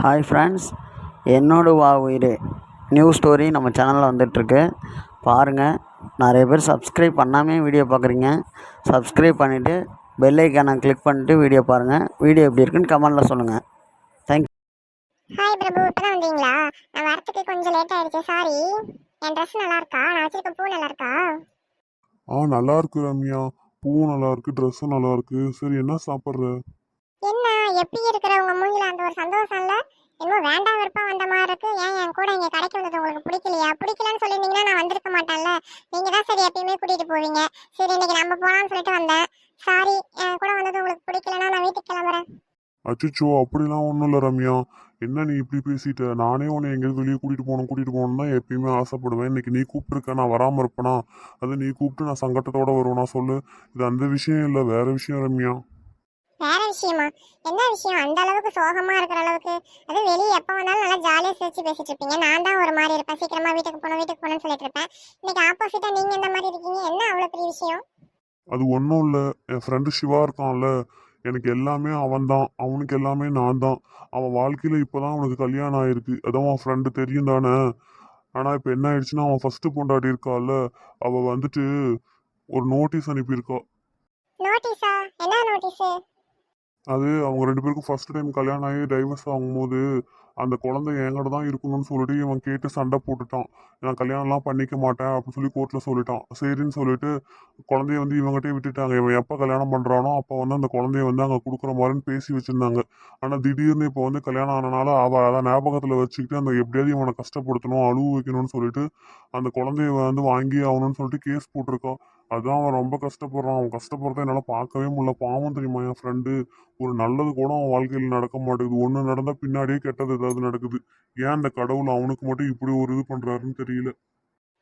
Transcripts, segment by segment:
Hi friends என்னோட வா உயிரே நியூ ஸ்டோரி நம்ம சேனலில் வந்துட்டுருக்கு. பாருங்கள் நிறைய பேர் சப்ஸ்கிரைப் பண்ணாமே வீடியோ பார்க்குறீங்க. சப்ஸ்கிரைப் பண்ணிவிட்டு பெல் ஐக்கானை கிளிக் பண்ணிட்டு வீடியோ பாருங்கள் வீடியோ எப்படி இருக்குன்னு கமெண்டில் சொல்லுங்கள் தேங்க் ஹாய் பிரபு இப்பதான் வந்தீங்களா? நான் வரத்துக்கு கொஞ்சம் லேட் ஆயிடுச்சு. சாரி என் ட்ரெஸ் நல்லா இருக்கா? நான் வச்சிருக்க பூ நல்லா இருக்கா? ஆ நல்லா இருக்கு ரம்யா. பூவும் நல்லா இருக்கு ட்ரெஸ்ஸும் நல்லா இருக்கு. சரி என்ன சாப்பிட்ற? என்ன எப்படி இருக்கிற உங்க மூஞ்சில அந்த ஒரு சந்தோஷம் இல்ல? இன்னும் வேண்டாம் விருப்பம் வந்த மாதிரி இருக்கு. ஏன் என் கூட இங்க கடைக்கு வந்தது உங்களுக்கு பிடிக்கலையா? பிடிக்கலன்னு சொல்லியிருந்தீங்கன்னா நான் வந்திருக்க மாட்டேன்ல. நீங்க தான் சரி எப்பயுமே கூட்டிட்டு போவீங்க. சரி இன்னைக்கு நம்ம போலாம்னு சொல்லிட்டு வந்தேன். சாரி என் கூட வந்தது உங்களுக்கு பிடிக்கலன்னா நான் வீட்டுக்கு கிளம்புறேன். அச்சோ அப்படிலாம் ஒன்றும் இல்லை ரம்யா. என்ன நீ இப்படி பேசிட்ட? நானே உன்னை எங்கேயாவது வெளியே கூட்டிட்டு போகணும் கூட்டிட்டு போகணும் தான் எப்பயுமே ஆசைப்படுவேன். இன்னைக்கு நீ கூப்பிட்டுருக்க நான் வராமல் இருப்பேனா? அது நீ கூப்பிட்டு நான் சங்கட்டத்தோட வருவேனா? சொல்லு. இது அந்த விஷயம் இல்லை வேற விஷயம் ரம்யா. வேற விஷயமா? என்ன விஷயம்? அந்த அளவுக்கு சோகமா இருக்கிற அளவுக்கு? அது வெளியே எப்ப வந்தாலும் நல்லா ஜாலியா சிரிச்சு பேசிட்டு இருப்பீங்க. நான் தான் ஒரு மாதிரி இருப்பேன். சீக்கிரமா வீட்டுக்கு போகணும் வீட்டுக்கு போகணும்னு சொல்லிட்டு இருப்பேன். இன்னைக்கு ஆப்போசிட்டா நீங்க இந்த மாதிரி இருக்கீங்க. என்ன அவ்வளவு பெரிய விஷயம்? அது ஒன்றும் இல்லை. என் ஃப்ரெண்டு சிவா இருக்கான்ல. எனக்கு எல்லாமே அவன் தான். அவனுக்கு எல்லாமே நான் தான். அவன் வாழ்க்கையில் இப்போ தான் அவனுக்கு கல்யாணம் ஆயிருக்கு. அதான் அவன் ஃப்ரெண்டு தெரியும் தானே? ஆனால் இப்போ என்ன ஆயிடுச்சுன்னா அவன் ஃபஸ்ட்டு பொண்டாட்டி இருக்கால. அவள் வந்துட்டு ஒரு நோட்டீஸ் அனுப்பியிருக்கா. நோட்டீஸா என்ன நோட்டீஸ் அது அவங்க ரெண்டு பேருக்கும் ஃபர்ஸ்ட் டைம் கல்யாணம் ஆகி டைவர்ஸ் ஆகும்போது அந்த குழந்தை என்கிட்ட தான் இருக்கணும்னு சொல்லிட்டு இவன் கேட்டு சண்டை போட்டுட்டான். நான் கல்யாணம்லாம் பண்ணிக்க மாட்டேன் அப்படின்னு சொல்லி கோர்ட்டில் சொல்லிட்டான். சரின்னு சொல்லிட்டு குழந்தைய வந்து இவங்ககிட்டே விட்டுட்டாங்க. இவன் எப்போ கல்யாணம் பண்ணுறானோ அப்போ வந்து அந்த குழந்தைய வந்து அங்கே கொடுக்குற மாதிரின்னு பேசி வச்சுருந்தாங்க. ஆனால் திடீர்னு இப்போ வந்து கல்யாணம் ஆனனால அவள் அதை ஞாபகத்தில் வச்சுக்கிட்டு அந்த எப்படியாவது இவனை கஷ்டப்படுத்தணும் அழுவு வைக்கணும்னு சொல்லிட்டு அந்த குழந்தைய வந்து வாங்கி ஆகணும்னு சொல்லிட்டு கேஸ் போட்டிருக்கான். அதான் அவன் ரொம்ப கஷ்டப்படுறான். அவன் கஷ்டப்படுறத என்னால் பார்க்கவே முடியல. பாவம் தெரியுமா என் ஃப்ரெண்டு ஒரு நல்லது கூட அவன் வாழ்க்கையில் நடக்க மாட்டேங்குது. ஒன்று நடந்தால் பின்னாடியே கெட்டது ஏதாவது நடக்குது. ஏன் அந்த கடவுள் அவனுக்கு மட்டும் இப்படி ஒரு இது பண்ணுறாருன்னு தெரியல.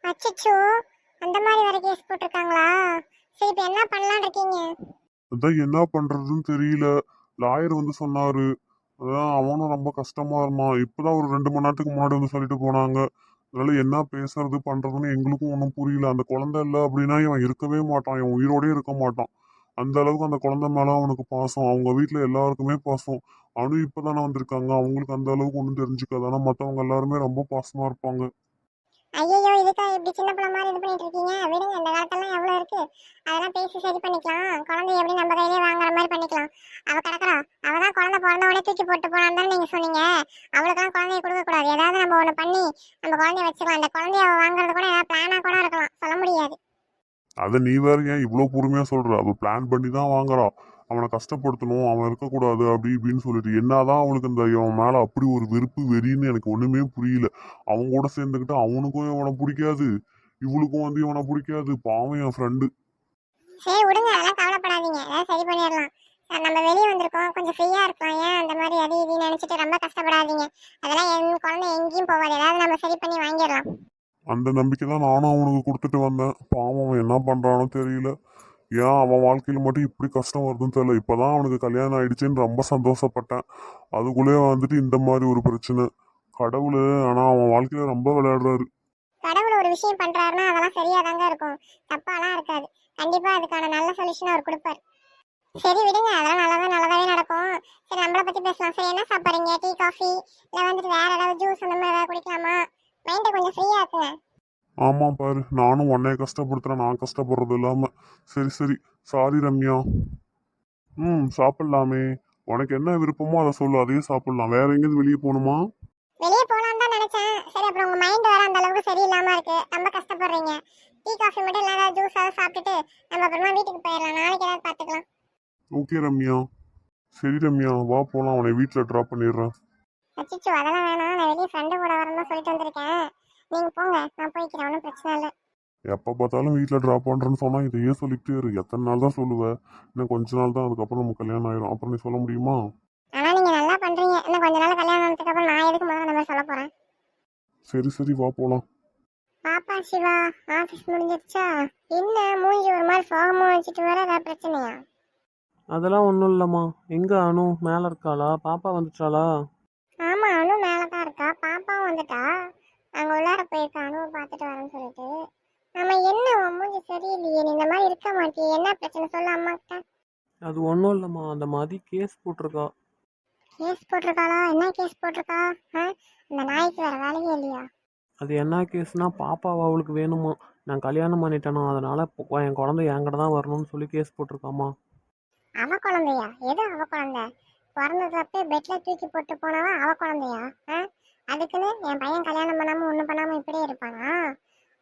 அச்சச்சோ அந்த மாதிரி வர கேஸ் போட்டிருக்காங்களா? சரி இப்போ என்ன பண்ணலாம்னு இருக்கீங்க? அதான் என்ன பண்ணுறதுன்னு தெரியல. லாயர் வந்து சொன்னார். அதான் அவனும் ரொம்ப கஷ்டமா இருந்தான். இப்போதான் ஒரு ரெண்டு மணி நேரத்துக்கு முன்னாடி வந்து சொல்லிட்டு போனாங்க. அதனால என்ன பேசுறது பண்ணுறதுன்னு எங்களுக்கும் ஒன்றும் புரியல. அந்த குழந்தை இல்லை அப்படின்னா இவன் இருக்கவே மாட்டான். இவன் உயிரோடயே இருக்க மாட்டான். அந்த அளவுக்கு அந்த குழந்தை மேலே அவனுக்கு பாசம். அவங்க வீட்டில் எல்லாருக்குமே பாசம். அனு இப்போதானே வந்திருக்காங்க. அவங்களுக்கு அந்த அளவுக்கு ஒன்றும் தெரிஞ்சுக்காது. ஆனால் மற்றவங்க எல்லாருமே ரொம்ப பாசமாக இருப்பாங்க. ஐயோ இதுக்கா இப்படி சின்ன பிள்ளை மாதிரி இது பண்ணிட்டு இருக்கீங்க? விடுங்க இந்த காலத்தெல்லாம் எவ்வளோ இருக்கு? அதெல்லாம் பேசி சரி பண்ணிக்கலாம். குழந்தை எப்படி நம்ம கையிலே வாங்குற மாதிரி பண்ணிக்கலாம். அவ கிடக்குறா. அவ தான் குழந்தை பிறந்த உடனே தூக்கி போட்டு போனான்னு தானே நீங்க சொன்னீங்க? அவளுக்கெல்லாம் குழந்தைய கொடுக்கக்கூடாது ஏதாவது நம்ம ஒன்று பண்ணி நம்ம குழந்தைய வச்சுக்கலாம். அந்த குழந்தைய வாங்குறது கூட ஏதாவது பிளானா கூட இருக்கலாம். சொல்ல முடியாது. அதை நீ வேற ஏன் இவ்வளோ பொறுமையாக சொல்கிற அவள் பிளான் பண்ணி தான் வாங்குறா. அவனை கஷ்டப்படுத்தணும் அவன் இருக்கக்கூடாது அப்படி இப்படின்னு சொல்லிட்டு என்னதான் அவனுக்கு இந்த இவன் மேலே அப்படி ஒரு வெறுப்பு வெறின்னு எனக்கு ஒன்றுமே புரியல. அவன் கூட சேர்ந்துக்கிட்டு அவனுக்கும் இவனை பிடிக்காது இவளுக்கும் வந்து இவனை பிடிக்காது பாவம் என் ஃப்ரெண்டு சரி விடுங்க அதெல்லாம் கவலைப்படாதீங்க. ஏதாவது சரி பண்ணிடலாம். நம்ம வெளியே வந்திருக்கோம். கொஞ்சம் ஃப்ரீயா இருக்கலாம். ஏன் அந்த மாதிரி அது இது நினைச்சிட்டு ரொம்ப கஷ்டப்படாதீங்க. அதெல்லாம் என் குழந்தை எங்கேயும் போகாது. ஏதாவது நம்ம சரி பண்ணி வாங்கிடலாம். அந்த நம்பிக்கை தான் நானும் அவனுக்கு கொடுத்துட்டு வந்தேன். பாவம் அவன் என்ன பண்ணுறானோ தெரியல. ஏன் அவன் வாழ்க்கையில் மட்டும் இப்படி கஷ்டம் வருதுன்னு தெரியல. இப்போதான் அவனுக்கு கல்யாணம் ஆயிடுச்சுன்னு ரொம்ப சந்தோஷப்பட்டேன். அதுக்குள்ளே வந்துட்டு இந்த மாதிரி ஒரு பிரச்சனை. கடவுள் ஆனால் அவன் வாழ்க்கையில் ரொம்ப விளையாடுறாரு. கடவுள் ஒரு விஷயம் பண்றாருன்னா அதெல்லாம் சரியா தாங்க இருக்கும். தப்பாலாம் இருக்காது. கண்டிப்பா அதுக்கான நல்ல சொல்யூஷன் அவர் கொடுப்பார். சரி விடுங்க. அதெல்லாம் நல்லதா நல்லதாவே நடக்கும். சரி நம்மளை பத்தி பேசலாம். சரி என்ன சாப்பிட்றீங்க? Tea coffee? இல்லை வந்துட்டு வேற ஏதாவது ஜூஸ் அந்த மாதிரி ஏதாவது குடிக்கலாமா? மைண்டை கொஞ்சம் ஃப்ரீயா இருக்குங்க ஆமாம் பாரு நானும் உன்னைய கஷ்டப்படுத்துறேன் நான் கஷ்டப்படுறது இல்லாமல் சரி சரி. சாரி ரம்யா. ம் சாப்பிட்லாமே. உனக்கு என்ன விருப்பமோ அதை சொல்லு அதையே சாப்பிட்லாம். வேற எங்கேயாவது வெளியே போகணுமா? வெளியே போலாம்னு தான் நினைச்சேன். சரி அப்புறம் உங்க மைண்ட் வேற அந்த அளவுக்கு சரியில்லாம இருக்கு. ரொம்ப கஷ்டப்படுறீங்க. டீ காஃபி மட்டும் இல்லை ஏதாவது ஜூஸ் ஏதாவது சாப்பிட்டுட்டு நம்ம அப்புறமா வீட்டுக்கு போயிடலாம். நாளைக்கு ஏதாவது பார்த்துக்கலாம். ஓகே ரம்யா. சரி ரம்யா வா போகலாம் உன்னை வீட்டில் ட்ராப் பண்ணிடுறேன். அச்சிச்சோ அதெல்லாம் வேணாம். நான் வெளியே ஃப்ரெண்டு கூட வரணும் சொல்லிட்டு வந்திருக்கேன். நீங்க போங்க நான் போய்க்கிறேன் ஒன்றும் பிரச்சனை இல்லை. எப்போ பார்த்தாலும் வீட்டில் ட்ராப் பண்ணுறேன்னு சொன்னால் இதையே சொல்லிக்கிட்டே இரு. எத்தனை நாள் தான் சொல்லுவேன் இன்னும் கொஞ்ச நாள் தான் அதுக்கப்புறம் நம்ம கல்யாணம் ஆயிரும். அப்புறம் நீ சொல்ல முடியுமா? ஆனா நீங்க நல்லா பண்றீங்க. இன்னும் கொஞ்ச நாள் கல்யாணம் ஆனதுக்கு அப்புறம் நான் எதுக்கு முதல்ல நம்ம சொல்ல போறேன்? சரி சரி வா போகலாம் பாப்பா சிவா. ஆபீஸ் முடிஞ்சிருச்சா? என்ன மூஞ்சி ஒரு மாதிரி சோகமா வச்சுட்டு வர ஏதாவது பிரச்சனையா? அதெல்லாம் ஒன்றும் இல்லைம்மா. எங்கே அனு? மேலே இருக்காளா? பாப்பா வந்துட்டாளா? ஆமா அனு மேல தான் இருக்கா. பாப்பாவும் வந்துட்டா? அங்க உள்ளார போயிருக்கா அனுவை பார்த்துட்டு வரேன்னு சொல்லிட்டு. நம்ம என்ன உன் மூஞ்சி சரியில்லையே நீ இந்த மாதிரி இருக்க மாட்டியே என்ன பிரச்சனை? சொல்ல அம்மா கிட்ட. அது ஒன்றும் இல்லைம்மா அந்த மாதிரி கேஸ் போட்டிருக்கா. கேஸ் போட்டிருக்காளா? என்ன கேஸ் போட்டிருக்கா? ஆ? இந்த நாய்க்கு வேற வேலையே இல்லையா? அது என்ன கேஸ்னா பாப்பா அவளுக்கு வேணுமா? நான் கல்யாணம் பண்ணிட்டேனா அதனால இப்போ என் குழந்தை என்கிட்ட தான் வரணும்னு சொல்லி கேஸ் போட்டிருக்காமா அவ குழந்தையா? எது அவ குழந்தை? பிறந்ததுலப்பே பெட்ல தூக்கி போட்டு போனவ அவ குழந்தையா? ஆ? அதுக்குன்னு என் பையன் கல்யாணம் பண்ணாம ஒண்ணும் பண்ணாம இப்படியே இருப்பானா?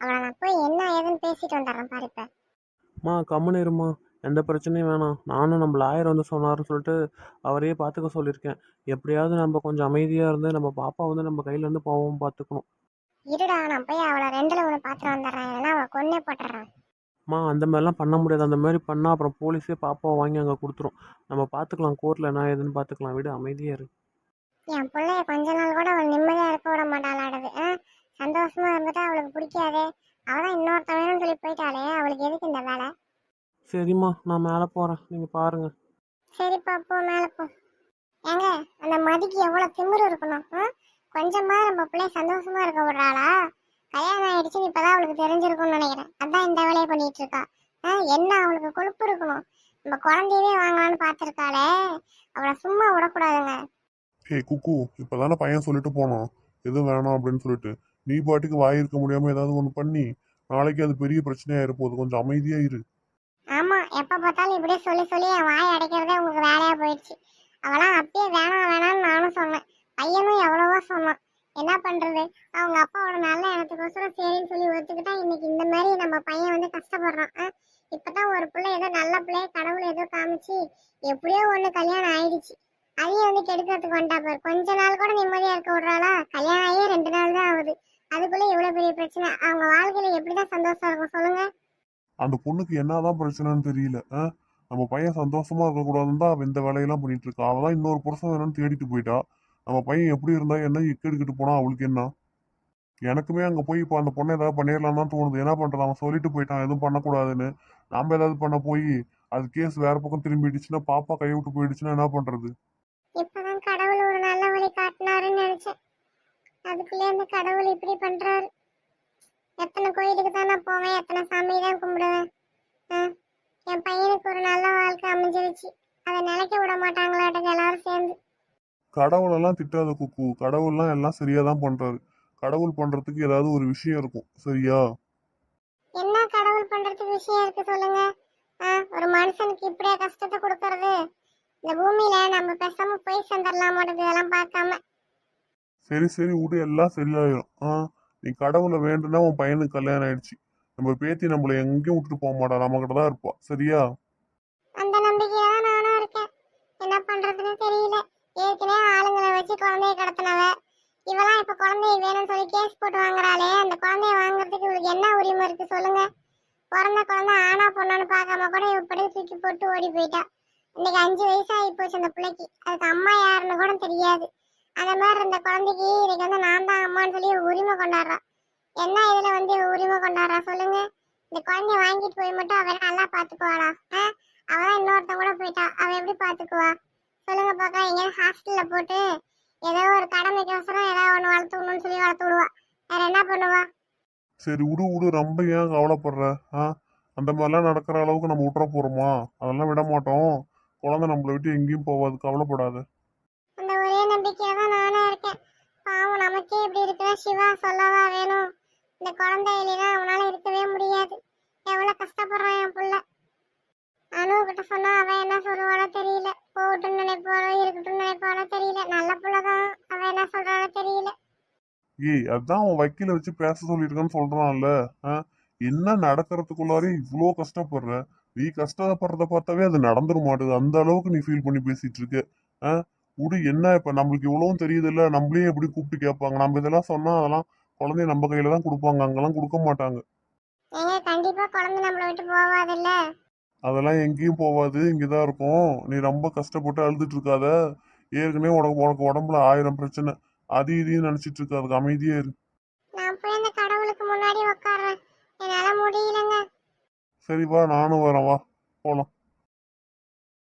அவளை நான் போய் என்ன ஏதுன்னு பேசிட்டு வந்துடுறேன் பாரு இப்ப. மா கம்முன்னு இருமா. எந்த பிரச்சனையும் வேணாம். நானும் நம்ம லாயர் வந்து சொன்னாருன்னு சொல்லிட்டு அவரையே பார்த்துக்க சொல்லியிருக்கேன். எப்படியாவது நம்ம கொஞ்சம் அமைதியாக இருந்து நம்ம பாப்பா வந்து நம்ம கையிலேருந்து போவோம் பார்த்துக்கணும். இருடா நான் போய் அவளை ரெண்டுல ஒண்ணு பாத்துட்டு வந்துடுறேன். ஏன்னா அவளை கொன்னே போட்டுறேன் மா அந்த மாதிரிலாம் பண்ண முடியாது. அந்த மாதிரி பண்ணால் அப்புறம் போலீஸே பாப்பாவை வாங்கி அங்கே கொடுத்துரும். நம்ம பார்த்துக்கலாம் கோர்ட்டில் என்ன ஏதுன்னு பார்த்துக்கலாம். விடு அமைதியாக இரு. என் பிள்ளைய கொஞ்ச நாள் கூட அவள் நிம்மதியா இருக்க விட மாட்டாளாடுது. ஆ? சந்தோஷமா இருந்துட்டு அவளுக்கு பிடிக்காதே. அவதான் இன்னொருத்தன் வேணும்னு சொல்லி போயிட்டாளே. அவளுக்கு எதுக்கு இந்த வேலை? சரிம்மா நான் மேலே போகிறேன் நீங்கள் பாருங்கள் சரிப்பா போ மேல போ. ஏங்க அந்த மதிக்கு எவ்வளவு திமிரு இருக்கணும்? ஆ? கொஞ்சமா நம்ம பிள்ளைய சந்தோஷமா இருக்க விடுறாளா? கல்யாணம் ஆயிடுச்சுன்னு இப்பதான் அவளுக்கு தெரிஞ்சிருக்கும்னு நினைக்கிறேன். அதான் இந்த வேலையை பண்ணிட்டு இருக்கா. ஆ, என்ன அவளுக்கு கொழுப்பு இருக்கணும்? நம்ம குழந்தையவே வாங்கலாம்னு பார்த்திருக்காளே. அவளை சும்மா விடக்கூடாதுங்க. ஏய் குக்கு இப்பதானே பையன் சொல்லிட்டு போனோம் எதுவும் வேணாம் அப்படின்னு சொல்லிட்டு. நீ பாட்டுக்கு வாய் இருக்க முடியாம ஏதாவது ஒன்று பண்ணி நாளைக்கு அது பெரிய பிரச்சனையா இருப்போது கொஞ்சம் அமைதியா இரு. ஆமா எப்ப பார்த்தாலும் இப்படியே சொல்லி சொல்லி என் வாய் அடைக்கிறதே உங்களுக்கு வேலையா போயிடுச்சு. அவளாம் அப்பயே வேணாம் வேணாம்னு நானும் சொன்னேன். பையனும் எவ்வளவோ சொன்னான். என்ன பண்றது? அவங்க அப்பாவோட நல்ல எண்ணத்துக்கோசரம் சரின்னு சொல்லி ஒத்துக்கிட்டா இன்னைக்கு இந்த மாதிரி நம்ம பையன் வந்து கஷ்டப்படுறான். இப்போ இப்பதான் ஒரு பிள்ளை ஏதோ நல்ல பிள்ளைய கடவுள் ஏதோ காமிச்சு எப்படியோ ஒண்ணு கல்யாணம் ஆயிடுச்சு. அதையும் வந்து கெடுக்கிறதுக்கு வந்துட்டா பாரு. கொஞ்ச நாள் கூட நிம்மதியா இருக்க விடுறாளா? கல்யாணம் ஆகியே ரெண்டு நாள் தான் ஆகுது. அதுக்குள்ள இவ்வளவு பெரிய பிரச்சனை. அவங்க வாழ்க்கையில எப்படிதான் சந்தோஷம் இருக்கும் சொல்லுங்க. அந்த பொண்ணுக்கு என்னதான் பிரச்சனைன்னு தெரியல. ஆ? நம்ம பையன் சந்தோஷமா இருக்கக்கூடாதுன்னு தான் இந்த வேலையெல்லாம் பண்ணிட்டு இருக்கா. அவள் தான் இன்னொரு புருஷன் வேணும்னு தேடிட்டு போயிட்டா. நம்ம பையன் எப்படி இருந்தா என்ன இக்கெடுக்கிட்டு போனா? அவளுக்கு என்ன? எனக்குமே அங்க போய் இப்போ அந்த பொண்ணை ஏதாவது பண்ணிடலாம் தான் தோணுது. என்ன பண்றது? அவன் சொல்லிட்டு போயிட்டான். எதுவும் பண்ணக்கூடாதுன்னு. நாம ஏதாவது பண்ண போய் அது கேஸ் வேற பக்கம் திரும்பிடுச்சுன்னா பாப்பா கைவிட்டு போயிடுச்சுன்னா என்ன பண்றது? இப்பதான் கடவுள் ஒரு நல்ல வழி காட்டினாருன்னு நினைச்சேன். அதுக்குள்ளே அந்த கடவுள் இப்படி பண்றாரு. எத்தனை கோயிலுக்கு தான் நான் போவேன் எத்தனை சாமி தான் கும்பிடுவேன். என் பையனுக்கு ஒரு நல்ல வாழ்க்கை அமைஞ்சிருச்சு. அதை நிலைக்க விட மாட்டாங்களாட்டுக்கு எல்லாரும் சேர்ந்து. கடவுளெல்லாம் திட்டாத குக்கு. கடவுள்லாம் எல்லாம் சரியா தான் பண்றாரு. கடவுள் பண்றதுக்கு ஏதாவது ஒரு விஷயம் இருக்கும். சரியா? என்ன கடவுள் பண்றதுக்கு விஷயம் இருக்கு சொல்லுங்க. ஒரு மனுஷனுக்கு இப்படியே கஷ்டத்தை கொடுக்கறது? இந்த பூமியில நம்ம பேசாம போய் சேர்ந்துடலாம் இதெல்லாம் பார்க்காம. சரி சரி விடு. எல்லாம் சரியாயிரும். ஆ நீ கடவுளை வேண்டுனா உன் பையனுக்கு கல்யாணம் ஆயிடுச்சு. நம்ம பேத்தி நம்மள எங்கேயும் விட்டுட்டு போக மாட்டா. நம்ம கிட்ட தான் இருப்பா. சரியா? அந்த நம்பிக்கையில தான் நானும் இருக்கேன். என்ன பண்றதுன்னு தெரியல. ஏற்கனவே ஆளுங்களை வச்சு குழந்தைய கடத்தினவ. இவெல்லாம் இப்ப குழந்தைய வேணும்னு சொல்லி கேஸ் போட்டு வாங்குறாளே. அந்த குழந்தைய வாங்குறதுக்கு இவளுக்கு என்ன உரிமை இருக்கு சொல்லுங்க. பிறந்த குழந்தை ஆனா பொண்ணான்னு பார்க்காம கூட இப்படி தூக்கி போட்டு ஓடி போயிட்டா. இன்னைக்கு அஞ்சு வயசாகி போச்சு அந்த பிள்ளைக்கு. அதுக்கு அம்மா யாருன்னு கூட தெரியாது. அந்த மாதிரி இருந்த குழந்தைக்கு இன்னைக்கு வந்து நான் தான் அம்மான்னு சொல்லி உரிமை கொண்டாடுறா. என்ன இதுல வந்து உரிமை கொண்டாடுறா சொல்லுங்க. இந்த குழந்தைய வாங்கிட்டு போய் மட்டும் அவ நல்லா பாத்துக்குவாளா ஆ? அவதான் இன்னொருத்தன் கூட போயிட்டா. அவ எப்படி பாத்துக்குவா சொல்லுங்க பாக்கா. எங்கேயாவது ஹாஸ்டல்ல போட்டு ஏதோ ஒரு கடமைக்கோசரம் ஏதாவது ஒன்று வளர்த்துக்கணும்னு சொல்லி வளர்த்து விடுவா. வேற என்ன பண்ணுவா? சரி விடு விடு. ரொம்ப ஏன் கவலைப்படுற? ஆ? அந்த மாதிரிலாம் நடக்கிற அளவுக்கு நம்ம விட்டுற போறோமா? அதெல்லாம் விட மாட்டோம். குழந்தை நம்மளை விட்டு எங்கேயும் போகாது கவலைப்படாத. அந்த ஒரே நம்பிக்கையில தான் நானும் இருக்கேன். பாவம் நமக்கே இப்படி இருக்கிற சிவா சொல்லவா வேணும்? இந்த குழந்தை இல்லைன்னா அவனால இருக்கவே முடியாது. எவ்வளவு கஷ்டப்படுறான் என் புள்ள. அனு கிட்ட சொன்னா அவன் என்ன சொல்லுவாளோ தெரியல. போகட்டும்னு நினைப்பாளோ இருக்கட்டும்னு நினைப்பாளோ தெரியல. நல்ல புள்ளதான் அவன் என்ன சொல்றாளோ தெரியல. ஏய் அதான் அவன் வக்கீல வச்சு பேச சொல்லியிருக்கான்னு சொல்றான்ல. என்ன நடக்கிறதுக்குள்ளாரே இவ்வளோ கஷ்டப்படுற? நீ கஷ்டப்படுறத பார்த்தாவே அது நடந்துட மாட்டுது. அந்த அளவுக்கு நீ ஃபீல் பண்ணி பேசிட்டு இருக்க. ஆ? விடு என்ன இப்ப? நம்மளுக்கு இவ்வளவும் தெரியுது இல்ல நம்மளையும் எப்படி கூப்பிட்டு கேட்பாங்க? நம்ம இதெல்லாம் சொன்னா அதெல்லாம் குழந்தைய நம்ம கையில தான் கொடுப்பாங்க. அங்கெல்லாம் கொடுக்க மாட்டாங்க. அதெல்லாம் எங்கேயும் போகாது இங்கதான் இருக்கும். நீ ரொம்ப கஷ்டப்பட்டு அழுதுட்டு இருக்காத. ஏற்கனவே உனக்கு உனக்கு உடம்புல ஆயிரம் பிரச்சனை. அது இதையும் நினைச்சிட்டு இருக்காது. அமைதியே இரு. சரி வா நானும் வரேன் வா. போகலாம்